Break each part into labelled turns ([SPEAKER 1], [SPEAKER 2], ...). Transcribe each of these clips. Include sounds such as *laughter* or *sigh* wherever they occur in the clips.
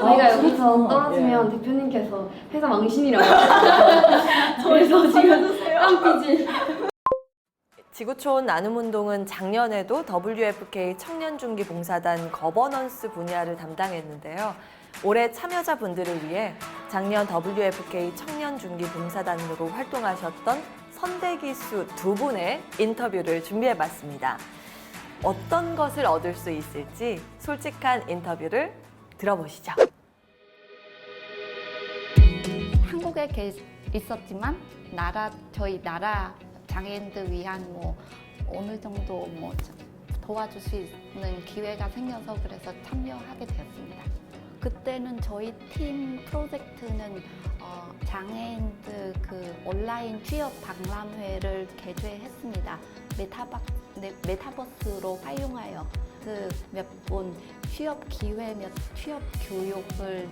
[SPEAKER 1] 저희가
[SPEAKER 2] 아,
[SPEAKER 1] 여기서
[SPEAKER 2] 그렇구나.
[SPEAKER 1] 떨어지면 대표님께서 회사 망신이라고 *laughs* 저희서 지금 깜삐지
[SPEAKER 3] 지구촌 나눔 운동은 작년에도 WFK 청년중기봉사단 거버넌스 분야를 담당했는데요. 올해 참여자분들을 위해 작년 WFK 청년중기봉사단으로 활동하셨던 선대기수 두 분의 인터뷰를 준비해봤습니다. 어떤 것을 얻을 수 있을지 솔직한 인터뷰를 들어보시죠.
[SPEAKER 4] 한국에 계- 있었지만 나라 저희 나라 장애인들 위한 뭐 어느 정도 뭐 도와줄 수 있는 기회가 생겨서 그래서 참여하게 되었습니다. 그때는 저희 팀 프로젝트는 어, 장애인들 그 온라인 취업 박람회를 개최했습니다. 메타박, 네, 메타버스로 활용하여 그 몇 번 취업 기회 몇 취업 교육을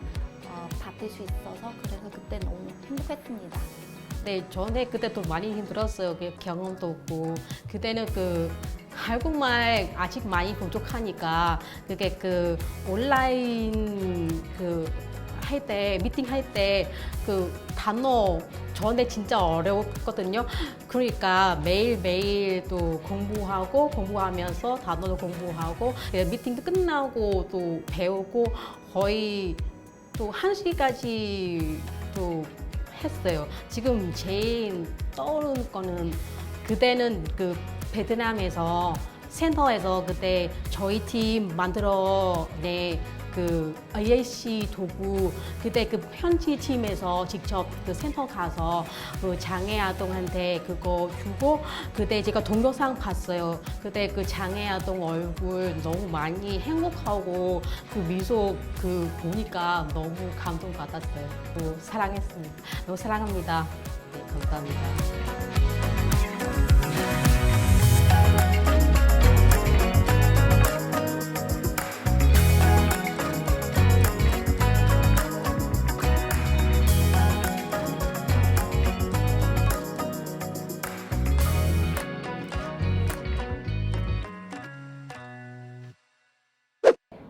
[SPEAKER 4] 어, 받을 수 있어서 그래서 그때 너무 행복했습니다.
[SPEAKER 5] 네, 전에 그때도 많이 힘들었어요. 그 경험도 없고 그때는 그 한국말 아직 많이 부족하니까 그게 그 온라인 그 할 때 미팅 할 때 그 단어 전에 진짜 어려웠거든요. 그러니까 매일 매일 또 공부하고 공부하면서 단어도 공부하고 예, 미팅도 끝나고 또 배우고 거의 또한 시까지 또 했어요. 지금 제일 떠오르는 거는 그때는 그 베트남에서 센터에서 그때 저희 팀 만들어 내 그 AAC 도구 그때 그 현지 팀에서 직접 그 센터 가서 그 장애 아동한테 그거 주고 그때 제가 동영상 봤어요. 그때 그 장애 아동 얼굴 너무 많이 행복하고 그 미소 그 보니까 너무 감동 받았어요. 너무 사랑했습니다. 너무 사랑합니다. 네, 감사합니다.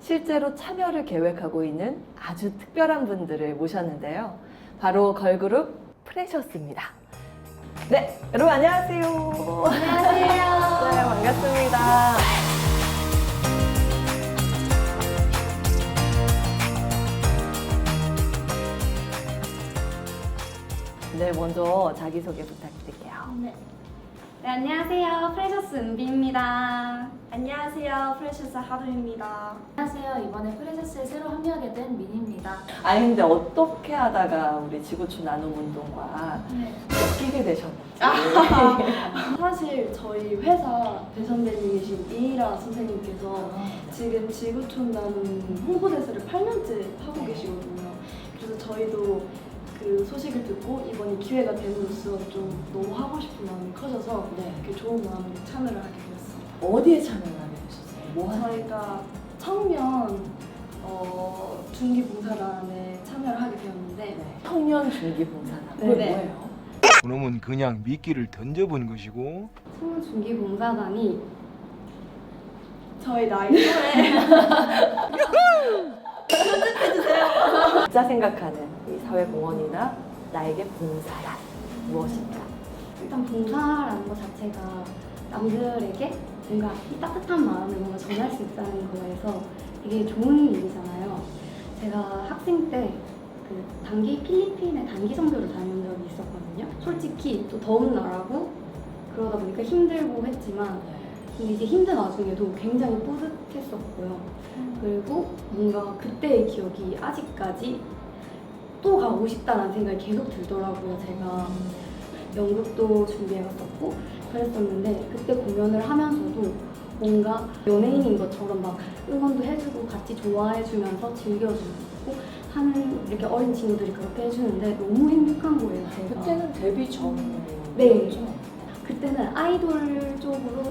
[SPEAKER 3] 실제로 참여를 계획하고 있는 아주 특별한 분들을 모셨는데요. 바로 걸그룹 프레셔스입니다. 네, 여러분 안녕하세요. 안녕하세요. 네, 반갑습니다. 네, 먼저 자기소개 부탁드릴게요.
[SPEAKER 1] 네. 네, 안녕하세요. 프레셔스 은비입니다.
[SPEAKER 6] 안녕하세요. 프레셔스 하루입니다.
[SPEAKER 7] 안녕하세요. 이번에 프레셔스에 새로 합류하게 된 민희입니다.
[SPEAKER 3] 아니 근데 어떻게 하다가 우리 지구촌 나눔 운동과
[SPEAKER 1] 네.
[SPEAKER 3] 엮이게 되셨는지 *laughs*
[SPEAKER 6] 사실 저희 회사 배선배님이신 이희라 선생님께서 지금 지구촌 나눔 홍보대사를 8년째 하고 계시거든요. 그래서 저희도 그 소식을 듣고 이번에 기회가 됨으로써 좀 너무 하고 싶은 마음이 커져서
[SPEAKER 3] 네.
[SPEAKER 6] 이렇게 좋은 마음으로 참여를 하게 되었습니다.
[SPEAKER 3] 어디에 참여를 하게 되셨어요? 뭐
[SPEAKER 6] 저희가 청년 어, 중기봉사단에 참여를 하게 되었는데
[SPEAKER 3] 네. 청년 중기봉사단
[SPEAKER 6] 네.
[SPEAKER 3] 그게
[SPEAKER 6] 네.
[SPEAKER 3] 뭐예요?
[SPEAKER 8] 그놈은 그냥 미끼를 던져본 것이고
[SPEAKER 1] 청년 중기봉사단이
[SPEAKER 6] 저희 나이 또래
[SPEAKER 3] 각자 생각하는 이 사회공헌이나 나에게 봉사란 무엇인가?
[SPEAKER 1] 일단 봉사라는 것 자체가 남들에게 뭔가 이 따뜻한 마음을 뭔가 전할 수 있다는 거에서 되게 좋은 일이잖아요. 제가 학생 때 그 단기 필리핀에 단기 선교를 다녀온 적이 있었거든요. 솔직히 또 더운 나라고 그러다 보니까 힘들고 했지만 근데 이제 힘든 와중에도 굉장히 뿌듯했었고요. 그리고 뭔가 그때의 기억이 아직까지 또 가고 싶다는 생각이 계속 들더라고요. 제가 연극도 준비해갔었고 그랬었는데 그때 공연을 하면서도 뭔가 연예인인 것처럼 막 응원도 해주고 같이 좋아해주면서 즐겨주고 하는 이렇게 어린 친구들이 그렇게 해주는데 너무 행복한 거예요. 제가.
[SPEAKER 3] 그때는 데뷔 전
[SPEAKER 1] 네. 그때는 아이돌 쪽으로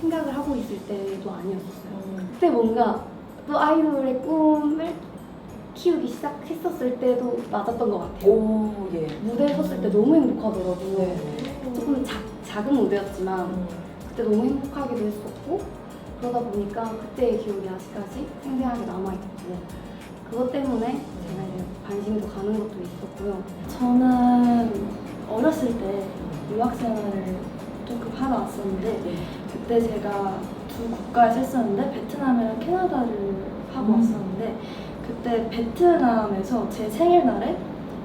[SPEAKER 1] 생각을 하고 있을 때도 아니었어요. 그때 뭔가 또 아이돌의 꿈을 했었을 때도 맞았던 것 같아요.
[SPEAKER 3] 오 예.
[SPEAKER 1] 무대에 섰을 때 너무 행복하더라고요.
[SPEAKER 3] 네.
[SPEAKER 1] 조금 작, 작은 무대였지만
[SPEAKER 3] 음.
[SPEAKER 1] 그때 너무 행복하기도 했었고 그러다 보니까 그때의 기억이 아직까지 생생하게 남아있고 그것 때문에 여행도 가는 것도 있었고요.
[SPEAKER 6] 저는 어렸을 때 유학 생활을 조금 하러 왔었는데 그때 제가 두 국가에서 했었는데 베트남이랑 캐나다를 하고 왔었는데 그때 베트남에서 제 생일날에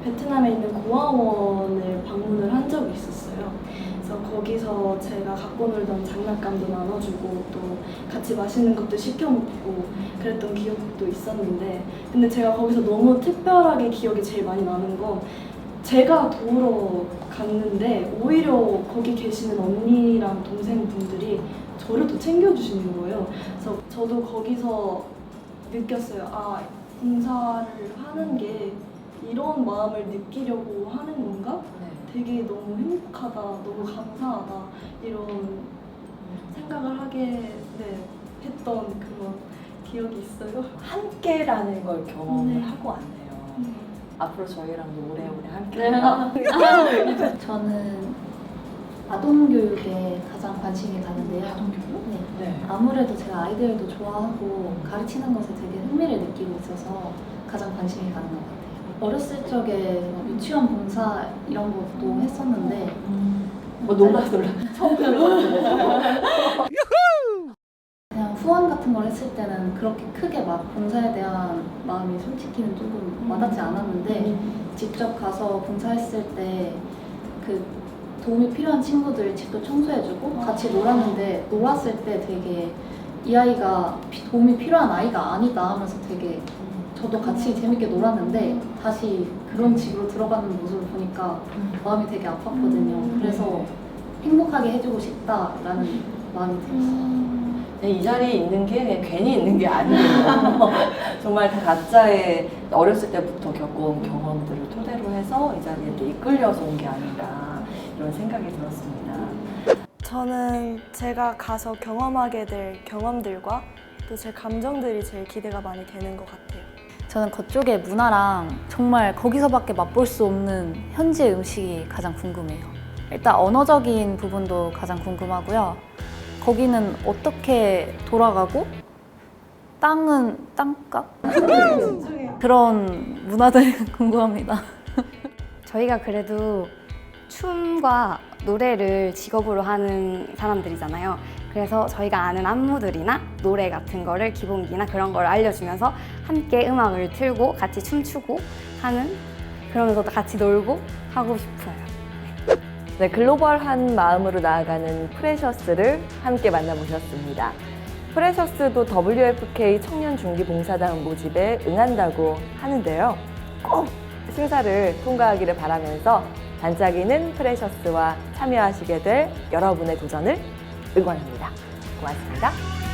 [SPEAKER 6] 베트남에 있는 고아원을 방문을 한 적이 있었어요. 그래서 거기서 제가 갖고 놀던 장난감도 나눠주고 또 같이 맛있는 것도 시켜 먹고 그랬던 기억도 있었는데 근데 제가 거기서 너무 특별하게 기억이 제일 많이 나는 건 제가 도우러 갔는데 오히려 거기 계시는 언니랑 동생분들이 저를 더 챙겨주시는 거예요. 그래서 저도 거기서 느꼈어요. 아, 봉사를 하는 게 이런 마음을 느끼려고 하는 건가? 되게 너무 행복하다, 너무 감사하다 이런 생각을 하게 네, 했던 그런 기억이 있어요.
[SPEAKER 3] 함께라는 걸 경험을
[SPEAKER 6] 네.
[SPEAKER 3] 하고 왔네요. 앞으로 저희랑도 오래오래 함께
[SPEAKER 6] 네. *laughs*
[SPEAKER 7] 저는 아동 교육에 가장 관심이 가는데요. 아동 교육? 네.
[SPEAKER 3] 네.
[SPEAKER 7] 아무래도 제가 아이들도 좋아하고 가르치는 것에 되게 흥미를 느끼고 있어서 가장 관심이 가는 것 같아요. 어렸을 적에 뭐 유치원 봉사 이런 것도 했었는데
[SPEAKER 3] 뭐 놀라 *laughs* 놀라. 같은데.
[SPEAKER 7] 그냥 후원 같은 걸 했을 때는 그렇게 크게 막 봉사에 대한 마음이 솔직히는 조금 와닿지 않았는데 직접 가서 봉사했을 때 그 도움이 필요한 친구들 집도 청소해주고 같이 놀았는데 놀았을 때 되게 이 아이가 피- 도움이 필요한 아이가 아니다 하면서 되게 저도 같이 재밌게 놀았는데 다시 그런 집으로 들어가는 모습을 보니까 마음이 되게 아팠거든요. 그래서 행복하게 해주고 싶다라는 마음이 들었어요.
[SPEAKER 3] 네, 이 자리에 있는 게 그냥 괜히 있는 게 아니에요. *laughs* 정말 다 각자의 어렸을 때부터 겪어온 경험들을 토대로 해서 이 자리에 또 이끌려서 온 게 아닌가 이런 생각이 들었습니다.
[SPEAKER 6] 저는 제가 가서 경험하게 될 경험들과 또 제 감정들이 제일 기대가 많이 되는 것 같아요.
[SPEAKER 2] 저는 그쪽의 문화랑 정말 거기서밖에 맛볼 수 없는 현지 음식이 가장 궁금해요. 일단 언어적인 부분도 가장 궁금하고요. 거기는 어떻게 돌아가고 땅은 땅값? *laughs* 그런 문화들이 *laughs* 궁금합니다.
[SPEAKER 1] 저희가 그래도 춤과 노래를 직업으로 하는 사람들이잖아요. 그래서 저희가 아는 안무들이나 노래 같은 거를 기본기나 그런 걸 알려주면서 함께 음악을 틀고 같이 춤추고 하는 그러면서 또 같이 놀고 하고 싶어요.
[SPEAKER 3] 네, 글로벌한 마음으로 나아가는 프레셔스를 함께 만나보셨습니다. 프레셔스도 WFK 청년 중기 봉사단 모집에 응한다고 하는데요. 꼭 심사를 통과하기를 바라면서 반짝이는 프레셔스와 참여하시게 될 여러분의 도전을 응원합니다. 고맙습니다.